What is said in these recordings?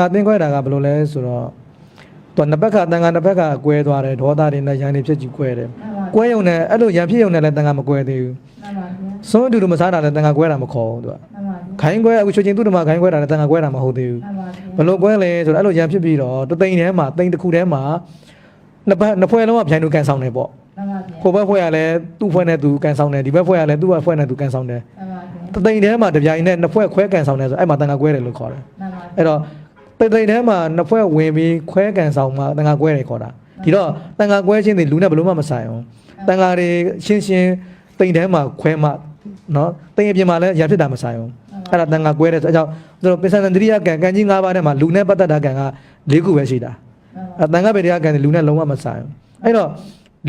ငါတင်းခွဲတာကဘယ်လိုလဲဆိုတော့သူကနှစ်ဘက်ကတန်ခါနှစ်ဘက်ကကွဲသွားတယ်ဒေါသတွေနဲ့ရန်တွေဖြစ်ကြည့်ကွဲတယ်မှန်ပါကွဲရုံနဲ့အဲ့လိုရန်ဖြစ်ရုံနဲ့လည်းတန်ခါမကွဲသေးဘူးမှန်ပါဗျာစွန်းအတူတူမစားတာလည်းတန်ခါကွဲတာမခေါ်ဘူးသူကမှန်ပါဗျာခိုင်းကွဲအခုချွေချင်းသူ့တမခိုင်းကွဲတာလည်းတန်ခါကွဲတာမဟုတ်သေးဘူးမှန်ပါဘယ်လိုကွဲလဲဆိုတော့အဲ့လိုရန်ဖြစ်ပြီးတော့တသိန်းထဲမှာသိန်းတစ်ခုထဲမှာနှစ်ဘက်နှစ်ဖွဲ့လုံးကဗျိုင်လူကန်ဆောင်တယ်ပေါ့မှန်ပါဗျာဟိုဘက်ဖွဲ့ကလည်းသူ့ဖွဲ့နဲ့သူကန်ဆောင်တယ်ဒီဘက်ဖွဲ့ကလည်းသူ့ဘက်ဖွဲ့နဲ့သူကန်ဆောင်တယ်မှန်ပါဗျာတသိန်းထဲမှာတပြိုင်နဲ့နှစ်ဖွဲ့ခွဲကန်ဆောင်တယ်ဆိုအဲ့မှာတန်ခါကွဲတယ်လို့ခေါ်တယ်မှန်ပါအဲ့တော့ တိတ်တိတ်ထဲမှာနှစ်ဖွဲ့ဝင်ပြီးခွဲကန်ဆောင်မှာတန်ခါကွဲတယ်ခေါ်တာဒီတော့တန်ခါကွဲခြင်းတွေလူနဲ့ဘယ်လို့မှမဆိုင်အောင်တန်ခါတွေရှင်းရှင်းတိတ်ထဲမှာခွဲမှနော်တိတ်အပြင်မှာလည်းရဖြစ်တာမဆိုင်အောင်အဲ့ဒါတန်ခါကွဲတယ်ဆိုအကြောင်းသူတို့ပိဿန္တရိယကံကံကြီး၅ပါးထဲမှာလူနဲ့ပတ်သက်တာကံက၄ခုပဲရှိတာအဲ့တန်ခါပေတရားကံတွေလူနဲ့လုံးဝမဆိုင်အောင်အဲ့တော့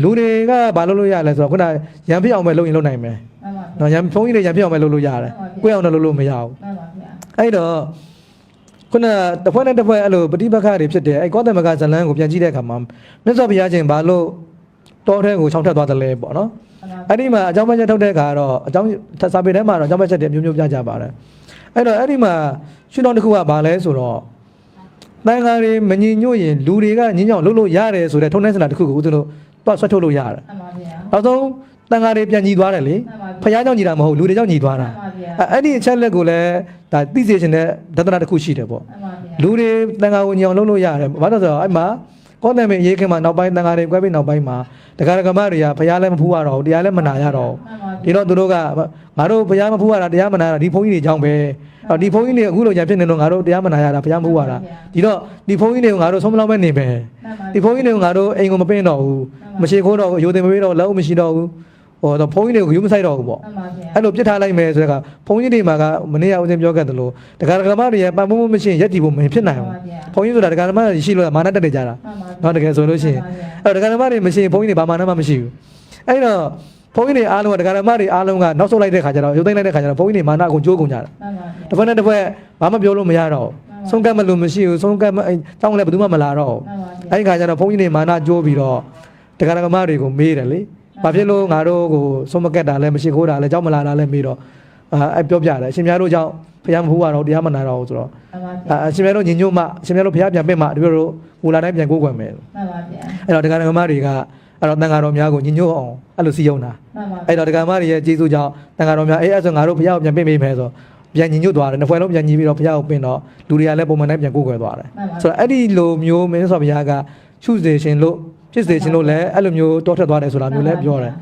လူတွေကဘာလုပ်လို့ရလဲဆိုတော့ခုနရံဖြစ်အောင်ပဲလုပ်ရင်လုပ်နိုင်မယ်မှန်ပါနော်ရံဖုန်းကြီးတွေရံဖြစ်အောင်ပဲလုပ်လို့ရတယ်ကိုယ့်အောင်တော့လုပ်လို့မရဘူးမှန်ပါဗျာအဲ့တော့ ခုနတစ်ဖွဲ့နဲ့တစ်ဖွဲ့အဲ့လိုပฏิပက္ခတွေဖြစ်တယ်အဲ့ကောတမကဇလန်းကိုပြန်ကြည့်တဲ့အခါမှာမြတ်စွာဘုရားရှင်ဘာလို့တောထဲကိုခြောက်ထက်သွားတယ်လဲပေါ့နော်မှန်ပါအဲ့ဒီမှာအကြောင်းပြချက်ထုတ်တဲ့အခါတော့အကြောင်းစာပေထဲမှာတော့အကြောင်းပြချက်တွေမျိုးမျိုးပြကြပါတယ်အဲ့တော့အဲ့ဒီမှာရှင်းတော်တစ်ခုကဘာလဲဆိုတော့တန်ခါတွေမညီညွတ်ရင်လူတွေကညင်ညောင်လုပ်လို့ရတယ်ဆိုတဲ့ထုံးတဲ့စနစ်တစ်ခုကိုဦးဇင်းတို့တွတ်ဆွတ်ထုတ်လို့ရတယ်မှန်ပါဗျာနောက်ဆုံးတန်ခါတွေပြန်ညီသွားတယ်လေမှန်ပါဖခင်ကြောင့်ညီတာမဟုတ်လူတွေကြောင့်ညီသွားတာမှန်ပါဗျာ အဲ့အဲ့ဒီအချက်လက်ကိုလည်းဒါသိစေချင်တဲ့ဒသနာတစ်ခုရှိတယ်ပေါ့မှန်ပါဗျာလူတွေတန်ခါကိုညောင်လုပ်လို့ရတယ်ဘာလို့လဲဆိုတော့အဲ့မှာကောသံမေရေးခင်မှာနောက်ပိုင်းတန်ခါတွေကွဲပြီးနောက်ပိုင်းမှာတက္ကရာကမတွေကဘုရားလည်းမဖူးရတော့ဘူးတရားလည်းမနာရတော့ဘူးဒီတော့သူတို့ကငါတို့ဘုရားမဖူးရတာတရားမနာရတာဒီဘုန်းကြီးတွေကြောင့်ပဲအော်ဒီဘုန်းကြီးတွေအခုလိုညာဖြစ်နေတော့ငါတို့တရားမနာရတာဘုရားမဖူးရတာဒီတော့ဒီဘုန်းကြီးတွေကိုငါတို့ဆုံးမလောက်ပဲနေမယ်မှန်ပါဒီဘုန်းကြီးတွေကိုငါတို့အိမ်ကိုမပင်းတော့ဘူးမရှိခိုးတော့ဘူးအယိုတင်မပေးတော့လက်ဦးမရှိတော့ဘူး ဟိုတော့ဘုန်းကြီးတွေကိုယူမဆိုင်တော့ဘူးပေါ့အဲ့လိုပြစ်ထားလိုက်မယ်ဆိုတဲ့အခါဘုန်းကြီးတွေမှာကမနေ့ကဦးဇင်းပြောခဲ့သလိုဒကာဒကာမတွေရဲ့ပံ့ပိုးမှုမရှိရင်ရက်တီဖို့မဖြစ်နိုင်ဘူးဘုန်းကြီးဆိုတာဒကာဒကာမတွေရှိလို့မာနတက်နေကြတာနော်တကယ်ဆိုလို့ရှိရင်အဲ့ဒကာဒကာမတွေမရှိရင်ဘုန်းကြီးတွေဘာမှနားမမရှိဘူးအဲ့တော့ဘုန်းကြီးတွေအားလုံးကဒကာဒကာမတွေအားလုံးကနောက်ဆုတ်လိုက်တဲ့ခါကျတော့ရုပ်သိမ်းလိုက်တဲ့ခါကျတော့ဘုန်းကြီးတွေမာနအကုန်ကျိုးကုန်ကြတာတစ်ဖက်နဲ့တစ်ဖက်ဘာမှပြောလို့မရတော့ဘူးဆုံးကတ်မလို့မရှိဘူးဆုံးကတ်တောင်းလည်းဘယ်သူမှမလာတော့ဘူးအဲ့ဒီခါကျတော့ဘုန်းကြီးတွေမာနကျိုးပြီးတော့တက္ကရာကမတွေကိုမေးတယ်လေ ဘာဖြစ်လို့ငါတို့ကိုဆုံးမကတ်တာလဲမရှိခိုးတာလဲကြောက်မလာတာလဲမေးတော့အာအဲ့ပြောပြတယ်အရှင်များတို့ကြောင့်ဖျားမဟုတ်ရတော့တရားမနာတော့ဘူးဆိုတော့မှန်ပါဗျာအာအရှင်များတို့ညီညွတ်မှအရှင်များတို့ဖျားပြန်ပင့်မှဒီလိုလိုမူလာတိုင်းပြန်ကိုးကွယ်မယ်မှန်ပါဗျာအဲ့တော့ဒကာဒကာမတွေကအဲ့တော့တန်ဃာတော်များကိုညီညွတ်အောင်အဲ့လိုစီယုံတာမှန်ပါအဲ့တော့ဒကာမတွေရဲ့ကျေးဇူးကြောင့်တန်ဃာတော်များအေးအဲ့ဆိုငါတို့ဖျားကိုပြန်ပင့်ပေးမယ်ဆိုပြန်ညီညွတ်သွားတယ်နှစ်ဖွဲ့လုံးပြန်ညီပြီးတော့ဖျားကိုပင့်တော့လူတွေကလည်းပုံမှန်တိုင်းပြန်ကိုးကွယ်သွားတယ်မှန်ပါဆိုတော့အဲ့ဒီလိုမျိုးမင်းဆိုဘုရားကရှုစေခြင်းလို့ ဖြစ်စေခြင်းလို့လည်းအဲ့လိုမျိုးတောထွက်သွားတယ်ဆိုတာမျိုးလည်းပြောတယ်